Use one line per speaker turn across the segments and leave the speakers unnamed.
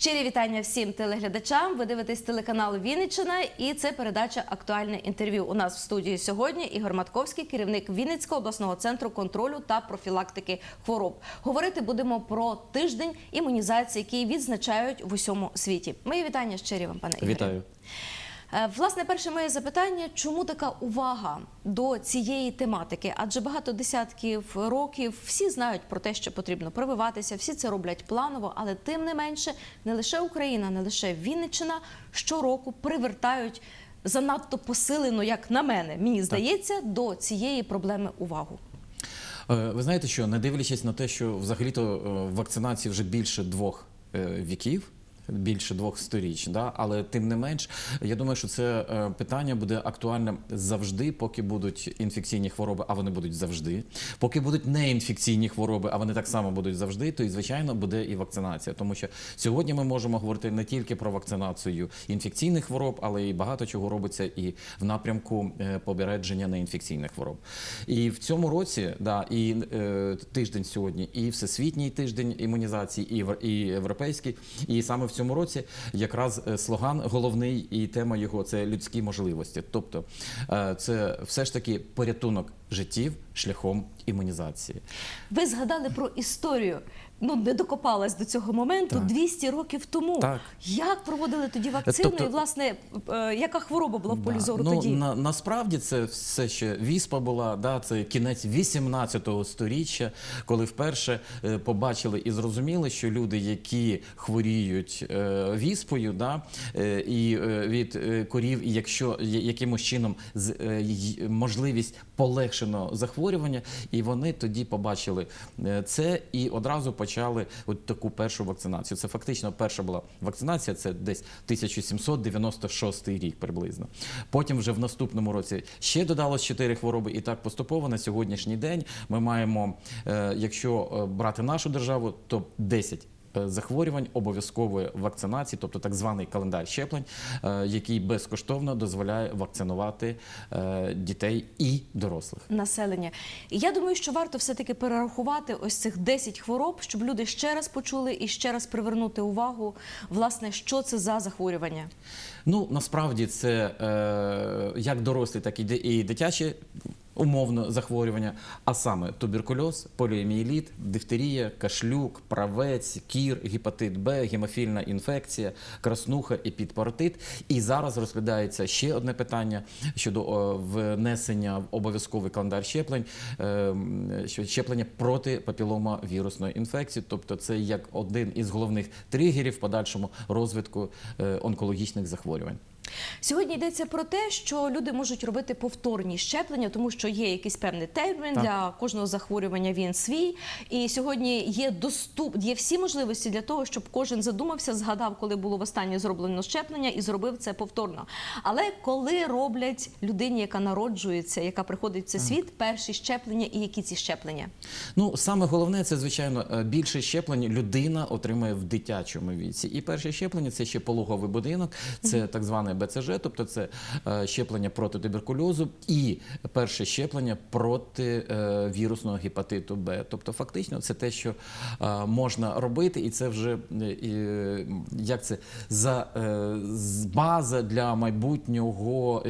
Щирі вітання всім телеглядачам. Ви дивитесь телеканал Вінниччина і це передача Актуальне інтерв'ю. У нас в студії сьогодні Ігор Матковський, керівник Вінницького обласного центру контролю та профілактики хвороб. Говорити будемо про тиждень імунізації, який відзначають в усьому світі. Мої вітання щирі вам, пане Ігорі.
Вітаю.
Е, Власне, перше моє запитання: чому така увага до цієї тематики? Адже багато десятків років всі знають про те, що потрібно прививатися, всі це роблять планово, але тим не менше, не лише Україна, не лише Вінниччина щороку привертають занадто посилено, як на мене, мені здається, до цієї проблеми увагу.
Е, Ви знаєте, що не дивлячись на те, що взагалі-то е, вакцинації вже більше двох віків. Більше двох сторіч, да? але тим не менш, я думаю, що це е, питання буде актуальним завжди, поки будуть інфекційні хвороби, а вони будуть завжди. Поки будуть неінфекційні хвороби, а вони так само будуть завжди, то і звичайно буде і вакцинація. Тому що сьогодні ми можемо говорити не тільки про вакцинацію інфекційних хвороб, але й багато чого робиться і в напрямку е, попередження неінфекційних хвороб. І в цьому році, да, і е, тиждень сьогодні, і всесвітній тиждень імунізації, і, і європейський, і саме в цьому році якраз е, слоган головний і тема його це людські можливості. Тобто е, це все ж таки порятунок життів шляхом імунізації.
Ви згадали про історію. Ну, не докопалась до цього моменту
Так.
200 років тому.
Так.
Як проводили тоді вакцину,
Тобто-
і власне е, яка хвороба була в полі
Да.
зору
ну,
тоді?
На, насправді це все ще віспа була, да, це кінець 18-го сторіччя, коли вперше е, побачили і зрозуміли, що люди, які хворіють е, віспою, да, е, і е, від е, корів, і якщо я- якимось чином з, е, й- можливість полегшеного захворювання, і вони тоді побачили е, це і одразу почали от таку першу вакцинацію. Це фактично перша була вакцинація, це десь 1796 рік приблизно. Потім вже в наступному році ще додалось 4 хвороби, і так поступово на сьогоднішній день ми маємо, е, якщо е, брати нашу державу, то 10 е, захворювань обов'язкової вакцинації, тобто так званий календар щеплень, е, який безкоштовно дозволяє вакцинувати е, дітей і дорослих.
населення. Я думаю, що варто все-таки перерахувати ось цих 10 хвороб, щоб люди ще раз почули і ще раз привернути увагу, власне, що це за захворювання.
Ну насправді це е, як дорослі, так і дитячі. Умовно захворювання, а саме туберкульоз, поліомієліт, дифтерія, кашлюк, правець, кір, гепатит Б, гемофільна інфекція, краснуха, епідпаратит. І зараз розглядається ще одне питання щодо внесення в обов'язковий календар щеплень, е, що щеплення проти папілома вірусної інфекції. Тобто це як один із головних тригерів в подальшому розвитку е, онкологічних захворювань.
Сьогодні йдеться про те, що люди можуть робити повторні щеплення, тому що є якийсь певний термін
Так.
для кожного захворювання. Він свій. І сьогодні є доступ, є всі можливості для того, щоб кожен задумався, згадав, коли було востаннє зроблено щеплення, і зробив це повторно. Але коли роблять людині, яка народжується, яка приходить в цей світ, перші щеплення, і які ці щеплення?
Ну, саме головне, це звичайно е, більше щеплень людина отримує в дитячому віці. І перше щеплення це ще пологовий будинок, це так зване БЦЖ, тобто це е, щеплення проти туберкульозу і перше щеплення проти е, вірусного гепатиту Б. Тобто, фактично, це те, що е, можна робити, і це вже як це за база для майбутнього,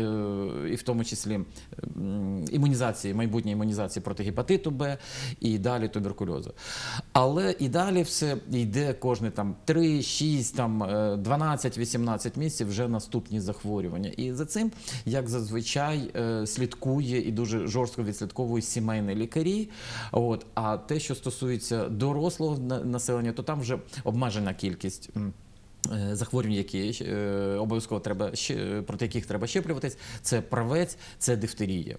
і в тому числі імунізації, майбутньої імунізації проти гепатиту Б і далі туберкульозу. Але і далі все йде кожне там 3, 6, там е, 12, 18 місяців вже наступні захворювання. І за цим, як зазвичай, е, слідкує і дуже жорстко відслідковує сімейні лікарі. От, а те, що стосується дорослого населення, то там вже обмежена кількість. е, Захворювань, які е, обов'язково треба проти яких треба щеплюватись, це правець, це дифтерія.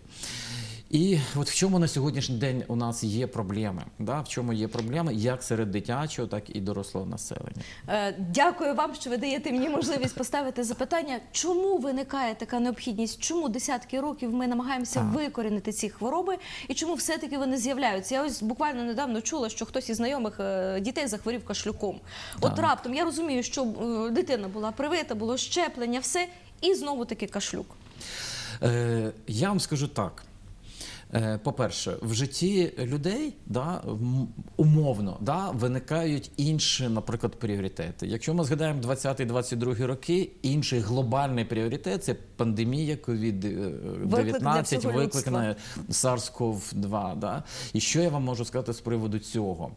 І от в чому на сьогоднішній день у нас є проблеми? Да? В чому є проблеми як серед дитячого, так і дорослого населення?
Е, Дякую вам, що ви даєте мені можливість поставити запитання, чому виникає така необхідність, чому десятки років ми намагаємося
Так.
викорінити ці хвороби, і чому все-таки вони з'являються. Я ось буквально недавно чула, що хтось із знайомих е, дітей захворів кашлюком. От
Так.
раптом я розумію, що е, дитина була привита, було щеплення, все, і знову таки кашлюк.
Е, я вам скажу так. Е, По-перше, в житті людей да, умовно да, виникають інші, наприклад, пріоритети. Якщо ми згадаємо 20-22 роки, інший глобальний пріоритет це пандемія
Виклик для
COVID-19,
всього
викликана SARS-CoV-2. Да? І що я вам можу сказати з приводу цього?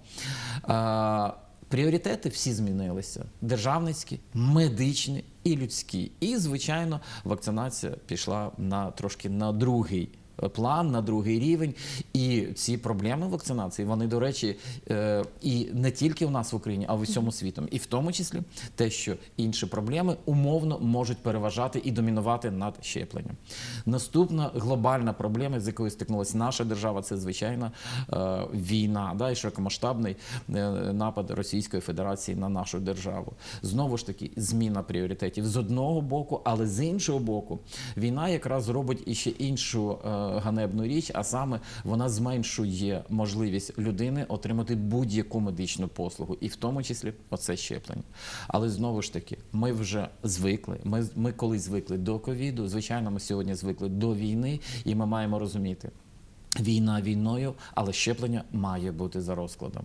А, Пріоритети всі змінилися: державницькі, медичні і людські. І, звичайно, вакцинація пішла на трошки на другий. План на другий рівень, і ці проблеми вакцинації, вони, до речі, е, і не тільки у нас в Україні, а в усьому світу. І в тому числі те, що інші проблеми умовно можуть переважати і домінувати над щепленням. Наступна глобальна проблема, з якою стикнулася наша держава, це звичайно е, війна, да, і широкомасштабний е, напад Російської Федерації на нашу державу. Знову ж таки, зміна пріоритетів з одного боку, але з іншого боку, війна якраз робить іще іншу ганебну річ, а саме вона зменшує можливість людини отримати будь-яку медичну послугу, і в тому числі оце щеплення. Але знову ж таки, ми вже звикли. Ми, ми колись звикли до ковіду. Звичайно, ми сьогодні звикли до війни, і ми маємо розуміти. Війна війною, але щеплення має бути за розкладом.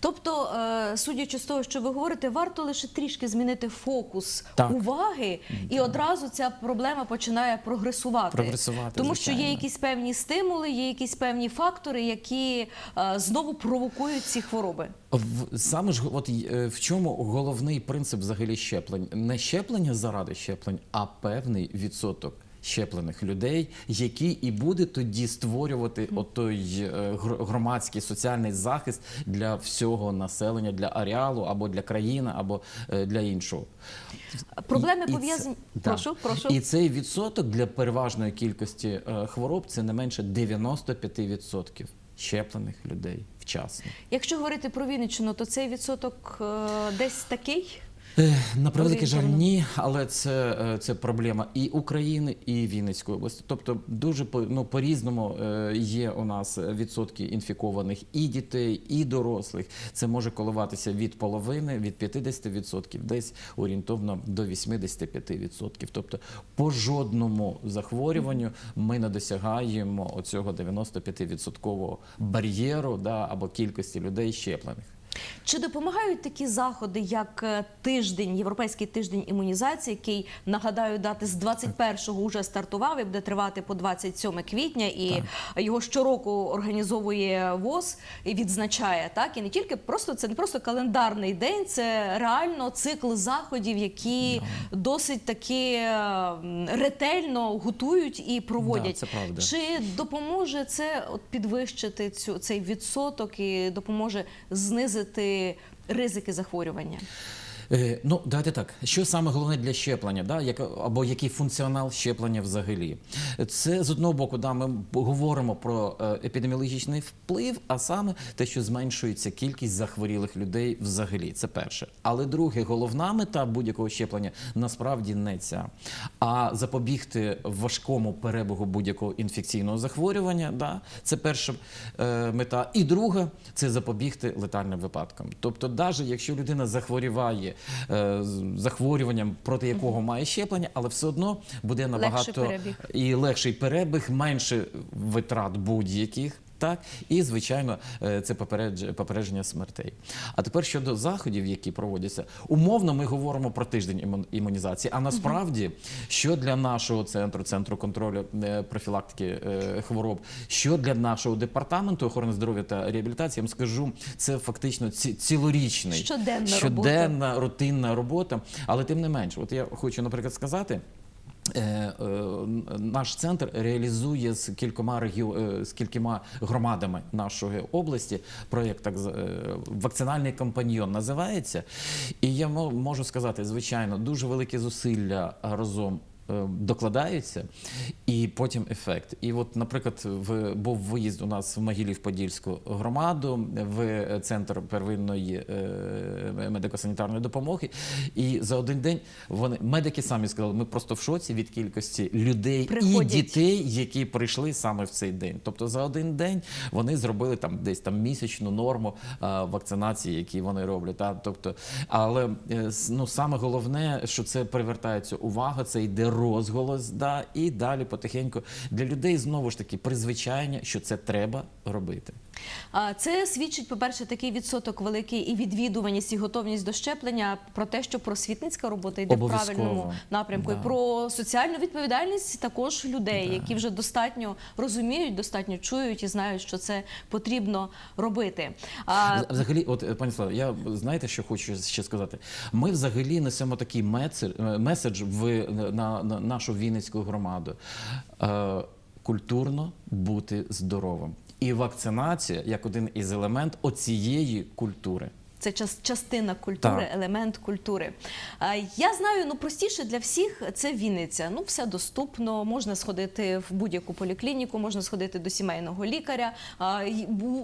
Тобто, е, судячи з того, що ви говорите, варто лише трішки змінити фокус
Так.
уваги, і одразу ця проблема починає прогресувати.
Прогресувати,
Тому що є якісь певні стимули, є якісь певні фактори, які е, знову провокують ці хвороби.
В саме ж от е, в чому головний принцип взагалі щеплень? Не щеплення заради щеплень, а певний відсоток. Щеплених людей, які і буде тоді створювати отой е, громадський соціальний захист для всього населення, для ареалу або для країни, або е, для іншого.
Проблеми пов'язані. Прошу, прошу.
І цей відсоток для переважної кількості е, хвороб це не менше 95% щеплених людей вчасно.
Якщо говорити про Вінниччину, то цей відсоток десь такий.
Е, На превеликий жаль, ні, але це, е, це проблема і України, і Вінницької області. Тобто, дуже по- ну, по-різному е, є у нас відсотки інфікованих і дітей, і дорослих. Це може коливатися від половини, від 50%, десь орієнтовно до 85%. Тобто, по жодному захворюванню ми не досягаємо оцього 95% бар'єру да, або кількості людей щеплених.
Чи допомагають такі заходи, як е, тиждень, європейський тиждень імунізації, який нагадаю, дати з 21-го вже стартував і буде тривати по 27 квітня, і його щороку організовує ВОЗ і відзначає так. І не тільки просто це не просто календарний день, це реально цикл заходів, які досить таки ретельно готують і проводять.
Да, це правда.
Чи допоможе це от підвищити цю цей відсоток і допоможе знизити ризики захворювання?
Е, ну, давайте так. Що саме головне для щеплення, да? Як, або який функціонал щеплення взагалі? Це з одного боку, да, ми говоримо про е, епідеміологічний вплив, а саме те, що зменшується кількість захворілих людей взагалі. Це перше. Але друге, головна мета будь-якого щеплення насправді не ця, а запобігти важкому перебігу будь-якого інфекційного захворювання. Да? Це перша е, мета. І друга це запобігти летальним випадкам. Тобто, навіть якщо людина захворіває е, захворюванням, проти якого має щеплення, але все одно буде набагато
легший
і легший перебіг, менше витрат будь-яких. Так, і звичайно, е, це попередж- попередження смертей. А тепер щодо заходів, які проводяться, умовно ми говоримо про тиждень імун- імунізації. А насправді, що для нашого центру, центру контролю е, профілактики е, хвороб, що для нашого департаменту охорони здоров'я та реабілітації, я вам скажу, це фактично ці- цілорічний
Щоденна
щоденна рутинна робота. Але тим не менше, от я хочу, наприклад, сказати. Е, е, Наш центр реалізує з кількома регіо... е, з кількома громадами нашої області проєкт так вакцинальний компаньйон називається. І я можу сказати, звичайно, дуже великі зусилля разом. Е, Докладаються і потім ефект. І от, наприклад, в був виїзд у нас в Могилів-Подільську громаду в центр первинної е, медико-санітарної допомоги. І за один день вони медики самі сказали, ми просто в шоці від кількості людей
Приходять.
і дітей, які прийшли саме в цей день. Тобто за один день вони зробили там десь там місячну норму а, вакцинації, які вони роблять. Та? Тобто, але е, ну, саме головне, що це привертається увага, це йде розголос, да, і далі потихеньку для людей знову ж таки призвичання, що це треба робити.
Це свідчить, по-перше, такий відсоток великий і відвідуваність, і готовність до щеплення про те, що просвітницька робота йде в правильному напрямку. І про соціальну відповідальність також людей,
Да.
які вже достатньо розуміють, достатньо чують і знають, що це потрібно робити. А,
Взагалі, от е, пані Слава, я знаєте, що хочу ще сказати. Ми взагалі несемо такий меседж, е, меседж в на, на нашу Вінницьку громаду. Е, культурно бути здоровим. І вакцинація як один із елемент оцієї культури.
Це час, частина культури,
Так.
елемент культури. Я знаю, ну простіше для всіх це Вінниця. Ну, все доступно. Можна сходити в будь-яку поліклініку, можна сходити до сімейного лікаря.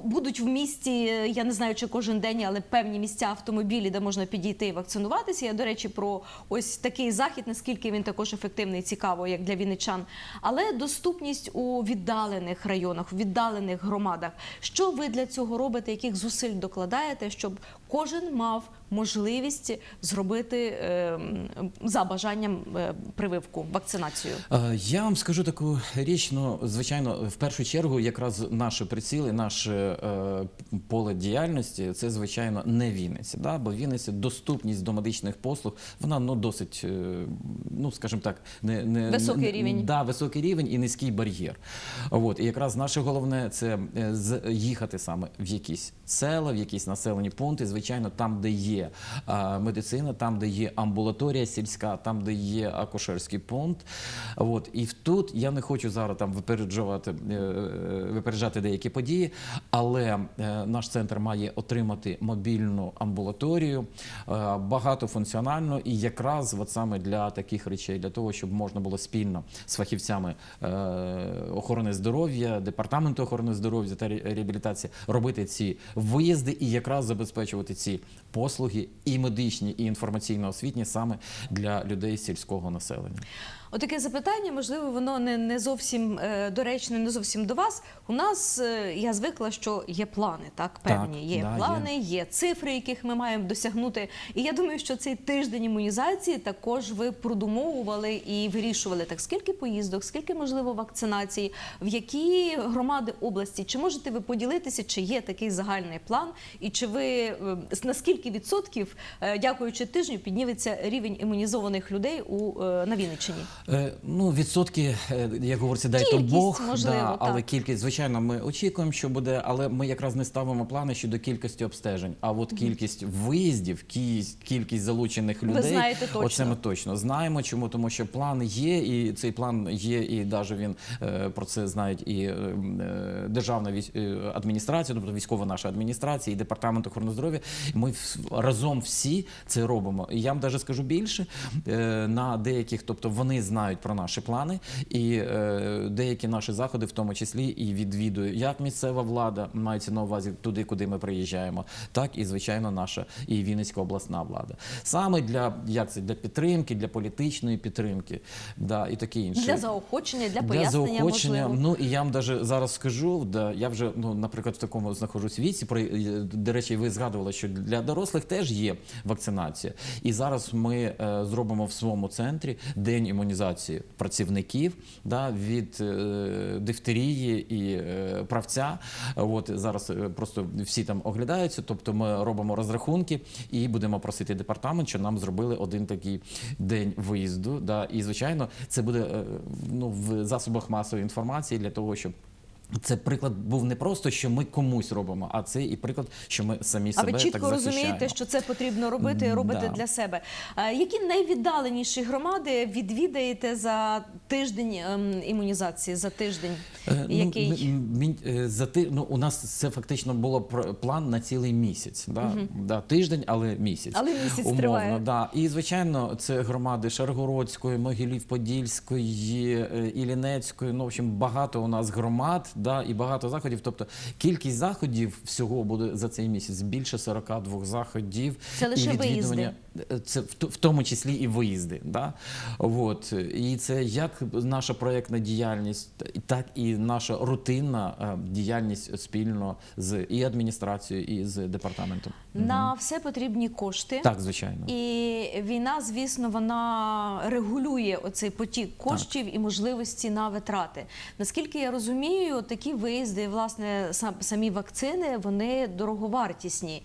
Будуть в місті, я не знаю, чи кожен день, але певні місця автомобілі, де можна підійти і вакцинуватися. Я, до речі, про ось такий захід, наскільки він також ефективний і цікаво, як для вінничан. Але доступність у віддалених районах, віддалених громадах. Що ви для цього робите? Яких зусиль докладаєте, щоб кожен мав можливість зробити е, за бажанням е, прививку, вакцинацію?
Е, Я вам скажу таку річ. Ну, звичайно, в першу чергу, якраз наші приціли, наше е, поле діяльності це звичайно не Вінниця. Да? Бо в Вінниці доступність до медичних послуг, вона ну досить, ну скажімо так, не, не
Високий
не-
рівень.
Да, високий рівень і низький бар'єр. От і якраз наше головне це їхати саме в якісь села, в якісь населені пункти. Звичайно, там, де є а, медицина, там, де є амбулаторія сільська, там, де є акушерський пункт. От і тут я не хочу зараз там випереджувати, е, е, випереджати деякі події, але е, наш центр має отримати мобільну амбулаторію, багатофункціональну, і якраз от саме для таких речей, для того, щоб можна було спільно з фахівцями охорони здоров'я, департаменту охорони здоров'я та реабілітації робити ці виїзди і якраз забезпечувати ці послуги і медичні, і інформаційно-освітні саме для людей сільського населення.
Отаке запитання, можливо, воно не, не зовсім е, доречне, не зовсім до вас. У нас е, я звикла, що є плани, так певні.
Так,
є
да,
плани, є. цифри, яких ми маємо досягнути. І я думаю, що цей тиждень імунізації також ви продумовували і вирішували так, скільки поїздок, скільки можливо вакцинацій, в які громади області. Чи можете ви поділитися, чи є такий загальний план, і чи ви е, на скільки відсотків, е, дякуючи тижню, підніметься рівень імунізованих людей у е, на Вінниччині?
Е, ну, відсотки, е, як говориться, дай то Бог,
можливо,
да, але
так.
кількість, звичайно, ми очікуємо, що буде, але ми якраз не ставимо плани щодо кількості обстежень. А от кількість виїздів, кількість, залучених людей,
знаєте точно.
оце ми точно знаємо. Чому? Тому що план є, і цей план є, і навіть він е, про це знають і е, е, державна адміністрація, тобто військова наша адміністрація, і департамент охорони здоров'я. Ми разом всі це робимо. І я вам навіть скажу більше на деяких, тобто вони знають про наші плани, і е, деякі наші заходи, в тому числі, і відвідує як місцева влада, мається на увазі туди, куди ми приїжджаємо, так і звичайно наша і Вінницька обласна влада. Саме для як це для підтримки, для політичної підтримки, да, і таке інше.
Для заохочення, для
Для заохочення.
можливо.
Ну і я вам даже зараз скажу, да, я вже ну, наприклад, в такому знаходжусь віці. Про до речі, ви згадували, що для дорослих теж є вакцинація. І зараз ми е, зробимо в своєму центрі день імунізації працівників да, від е, дифтерії і е, правця. От зараз е, просто всі там оглядаються. Тобто ми робимо розрахунки і будемо просити департамент, що нам зробили один такий день виїзду. Да, і звичайно, це буде е, ну, в засобах масової інформації для того, щоб. Це приклад був не просто, що ми комусь робимо, а це і приклад, що ми самі
А
себе
ви чітко розумієте, що це потрібно робити і робити
Да.
для себе. А Які найвіддаленіші громади відвідаєте за тиждень ем, імунізації? За тиждень,
Е,
який
Ну, м- е, за ти, ну, у нас це фактично було план на цілий місяць. Да? Да, тиждень, але місяць.
Але місяць
Умовно,
триває.
Да. І, звичайно, це громади Шаргородської, Могилів-Подільської, е, Іллінецької. Ну, в общем, багато у нас громад, да, і багато заходів. Тобто кількість заходів всього буде за цей місяць більше 42 заходів.
Це лише
і відвідування-
виїзди.
Це в, в тому числі і виїзди. Да? От. І це як наша проєктна діяльність, так і наша рутинна е, діяльність спільно з і адміністрацією, і з департаментом.
На все потрібні кошти.
Так, звичайно.
І війна, звісно, вона регулює оцей потік коштів і можливості на витрати. Наскільки я розумію, такі виїзди, власне, самі вакцини, вони дороговартісні.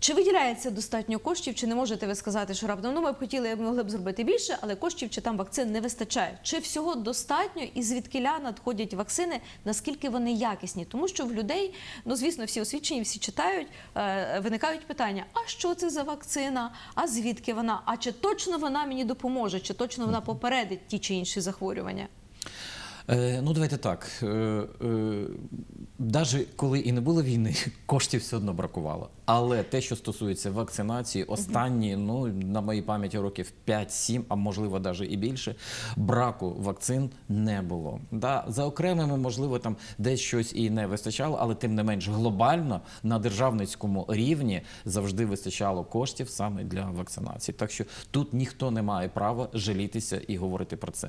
Чи виділяється достатньо коштів, чи не можете ви сказати, що раптом ну ми б хотіли, могли б зробити більше, але коштів чи там вакцин не вистачає? Чи всього достатньо і звідкиля надходять вакцини? Наскільки вони якісні? Тому що в людей, ну звісно, всі освічені, всі читають, е, виникають питання: а що це за вакцина? А звідки вона? А чи точно вона мені допоможе? Чи точно вона попередить ті чи інші захворювання?
Е, ну, давайте так. Е, е, Навіть коли і не було війни, коштів все одно бракувало. Але те, що стосується вакцинації, останні, ну на моїй пам'яті років 5-7, а можливо навіть і більше, браку вакцин не було. Да, за окремими, можливо, там десь щось і не вистачало, але тим не менш глобально на державницькому рівні завжди вистачало коштів саме для вакцинації. Так що тут ніхто не має права жалітися і говорити про це.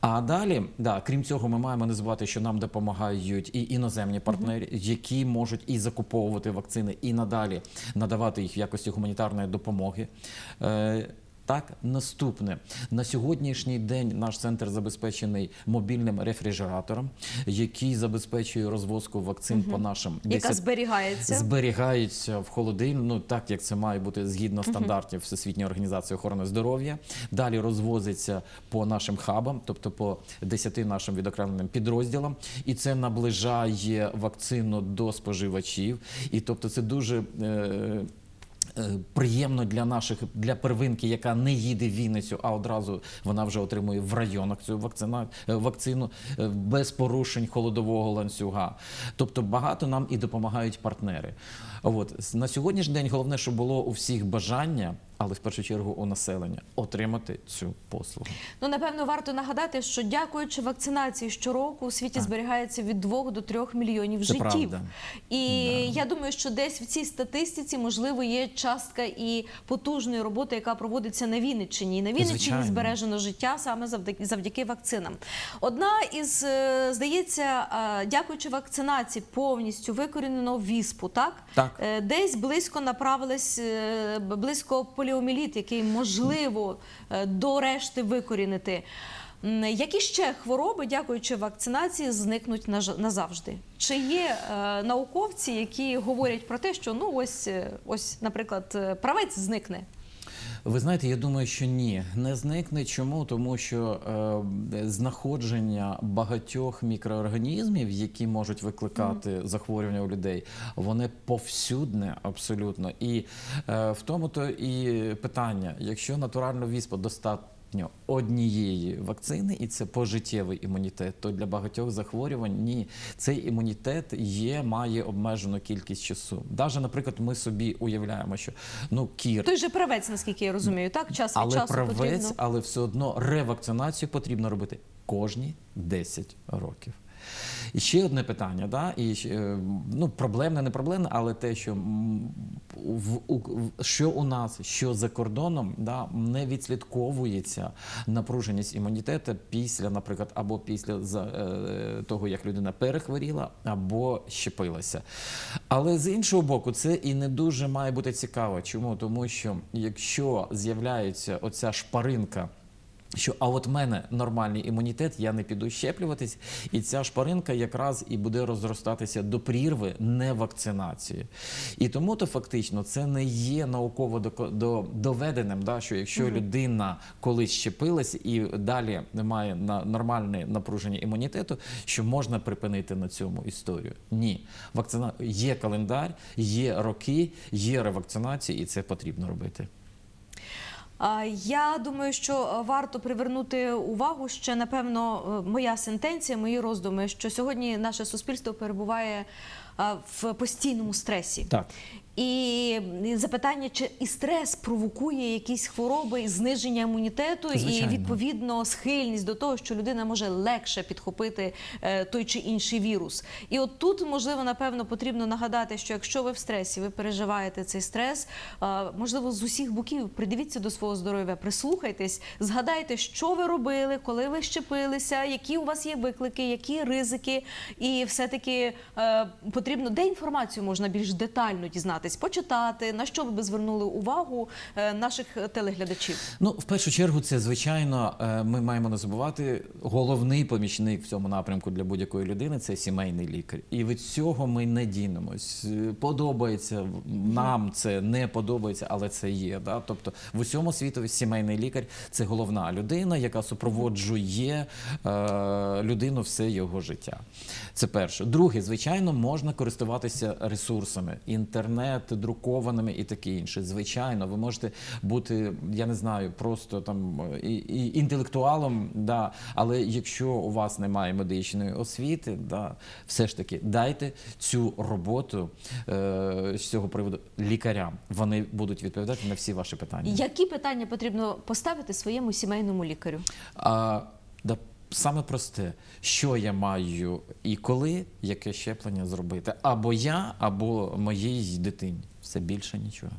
А далі, да, крім цього, ми маємо не забувати, що нам допомагають і іноземні партнери, які можуть і закуповувати вакцини, і надалі надавати їх в якості гуманітарної допомоги. Так, наступне на сьогоднішній день наш центр забезпечений мобільним рефрижератором, який забезпечує розвозку вакцин по нашим
Яка
10
зберігається?
в холодильнику, ну так як це має бути згідно стандартів Всесвітньої організації охорони здоров'я. Далі розвозиться по нашим хабам, тобто по 10 нашим відокремленим підрозділам, і це наближає вакцину до споживачів. І тобто це дуже. Е, Приємно для наших для первинки, яка не їде в Вінницю, а одразу вона вже отримує в районах цю вакцина, е, вакцину е, без порушень холодового ланцюга. Тобто багато нам і допомагають партнери. От на сьогоднішній день головне, щоб було у всіх бажання, але в першу чергу у населення отримати цю послугу.
Ну, напевно, варто нагадати, що дякуючи вакцинації щороку у світі зберігається від 2 до 3 мільйонів
Це
життів.
правда.
І я думаю, що десь в цій статистиці можливо є частка і потужної роботи, яка проводиться на Вінниччині. І на Вінниччині
Звичайно.
збережено життя саме завдяки завдяки вакцинам. Одна із е, здається, е, дякуючи вакцинації, повністю викорінено віспу, так
Так.
Е, десь близько направились близько поліоміліт, який можливо е, до решти викорінити. Які ще хвороби, дякуючи вакцинації, зникнуть назавжди? Чи є е, науковці, які говорять про те, що ну ось, е, ось, наприклад, е, правець зникне?
Ви знаєте, я думаю, що ні, не зникне. Чому? Тому що е, знаходження багатьох мікроорганізмів, які можуть викликати захворювання у людей, вони повсюдне абсолютно. І е, в тому то і питання: якщо натуральну віспу достатньо однієї вакцини, і це пожиттєвий імунітет, то для багатьох захворювань ні, цей імунітет є, має обмежену кількість часу. Даже, наприклад, ми собі уявляємо, що ну кір.
Той же правець, наскільки я розумію, так час від
Але
часу
правець,
потрібно.
але все одно ревакцинацію потрібно робити кожні 10 років. І ще одне питання, да? і, е, ну, проблемне, не проблемне, але те, що, в, в- що у нас, що за кордоном, да, не відслідковується напруженість імунітету після, наприклад, або після за, е, того, як людина перехворіла, або щепилася. Але з іншого боку, це і не дуже має бути цікаво. Чому? Тому що якщо з'являється оця шпаринка. Що а от в мене нормальний імунітет, я не піду щеплюватись, і ця шпаринка якраз і буде розростатися до прірви невакцинації. І тому то фактично це не є науково доведеним, да, що якщо людина колись щепилась і далі немає на нормальне напруження імунітету, що можна припинити на цьому історію. Ні, вакцина є календар, є роки, є ревакцинація, і це потрібно робити.
Я думаю, що е, варто привернути увагу ще, напевно, е, моя сентенція, мої роздуми, що сьогодні наше суспільство перебуває в постійному стресі.
Так.
І запитання, чи і стрес провокує якісь хвороби, і зниження імунітету,
Звичайно.
і відповідно схильність до того, що людина може легше підхопити е, той чи інший вірус. І от тут, можливо, напевно, потрібно нагадати, що якщо ви в стресі, ви переживаєте цей стрес, е, можливо, з усіх боків придивіться до свого здоров'я, прислухайтесь, згадайте, що ви робили, коли ви щепилися, які у вас є виклики, які ризики, і все-таки е, потрібно де інформацію можна більш детально дізнатись, почитати, на що ви би звернули увагу е, наших телеглядачів.
Ну, в першу чергу, це звичайно, е, ми маємо не забувати. Головний помічник в цьому напрямку для будь-якої людини це сімейний лікар. І від цього ми не дінемось. Подобається нам це не подобається, але це є. Да? Тобто в усьому світу сімейний лікар це головна людина, яка супроводжує е, людину все його життя. Це перше. Друге, звичайно, можна користуватися ресурсами, інтернет, друкованими і таке інше. Звичайно, ви можете бути, я не знаю, просто там і, і інтелектуалом, да, але якщо у вас немає медичної освіти, да, все ж таки дайте цю роботу е, з цього приводу лікарям. Вони будуть відповідати на всі ваші питання.
Які питання потрібно поставити своєму сімейному лікарю?
А, да, саме просте, що я маю і коли, яке щеплення зробити, або я, або моїй дитині. Все більше нічого.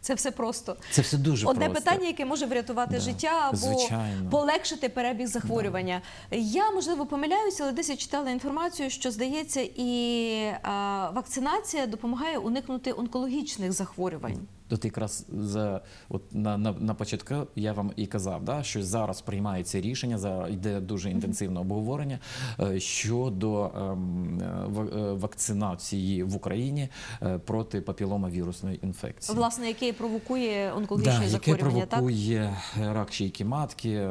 Це все просто.
Це все дуже
Одне
просто.
питання, яке може врятувати
Да,
життя або
звичайно.
полегшити перебіг захворювання. Я можливо помиляюся, але десь я читала інформацію, що здається, і а, вакцинація допомагає уникнути онкологічних захворювань.
От якраз за от на, на, на початку я вам і казав, да, що зараз приймається рішення, за йде дуже інтенсивне обговорення е, щодо ем, е, е, вакцинації в Україні проти папіломавірусної інфекції.
Власне, яке провокує онкологічні
Да,
захворювання, так?
провокує е, рак шийки матки,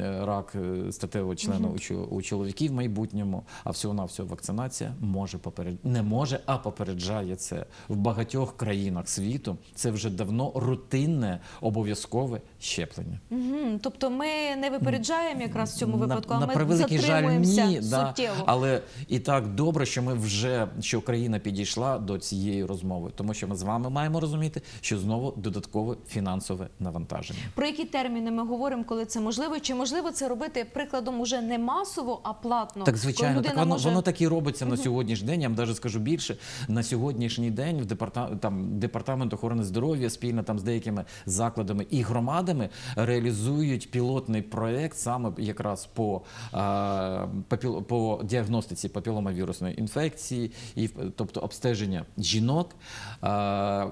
рак статевого члена у, чо- у чоловіків в майбутньому, а всього на всього вакцинація може поперед... не може, а попереджає це в багатьох країнах світу. Це вже давно рутинне обов'язкове щеплення.
Мгм. Тобто ми не випереджаємо якраз в цьому випадку,
на,
а ми
превеликий жаль, ні, да, але і так добре, що ми вже що країна підійшла до цієї розмови, тому що ми з вами маємо розуміти, що знову додаткове фінансове навантаження.
Про які терміни ми говоримо, коли це можливо? Чи можливо це робити прикладом уже не масово, а платно?
Так, звичайно, так воно,
може...
воно так і робиться на сьогоднішній день. Я вам навіть скажу більше. На сьогоднішній день в департа... там, департамент охорони здоров'я спільно там з деякими закладами і громадами реалізують пілотний проект саме якраз по, по, папіл... по діагностиці папіломавірусної інфекції, і тобто обстеження жінок,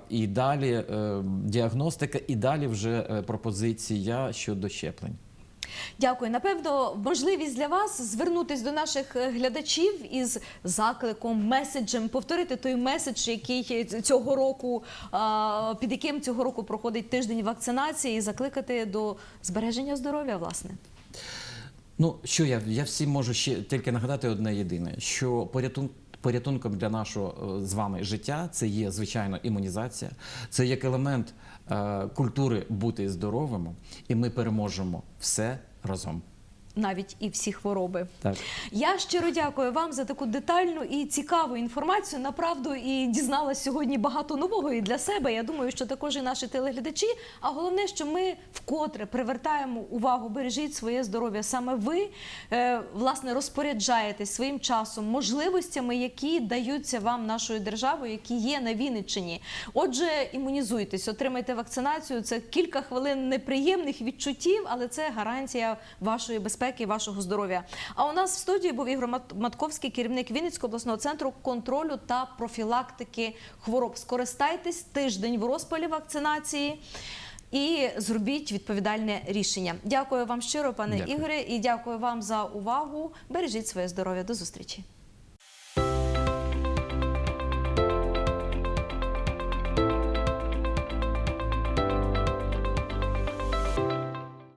і далі е, діагностика, і далі вже е, пропозиція щодо щеплень.
Дякую. Напевно, можливість для вас звернутись до наших е, глядачів із закликом, меседжем, повторити той меседж, який цього року під яким цього року проходить тиждень вакцинації, і закликати до збереження здоров'я, власне.
Ну що я, я всім можу ще тільки нагадати одне єдине: що порятун, порятунком для нашого е, з вами життя це є звичайно імунізація, це як елемент е, культури бути здоровими, і ми переможемо все разом.
Навіть і всі хвороби.
Так.
Я щиро дякую вам за таку детальну і цікаву інформацію. Направду і дізналась сьогодні багато нового і для себе. Я думаю, що також і наші телеглядачі. А головне, що ми вкотре привертаємо увагу, бережіть своє здоров'я. Саме ви е, власне розпоряджаєтесь своїм часом, можливостями, які даються вам нашою державою, які є на Вінниччині. Отже, імунізуйтесь, отримайте вакцинацію. Це кілька хвилин неприємних відчуттів, але це гарантія вашої безпеки, вашого здоров'я. А у нас в студії був Ігор Мат- Матковський, керівник Вінницького обласного центру контролю та профілактики хвороб. Скористайтесь тиждень в розпалі вакцинації. І зробіть відповідальне рішення. Дякую вам щиро, пане
Дякую.
Ігоре, і дякую вам за увагу. Бережіть своє здоров'я. До зустрічі.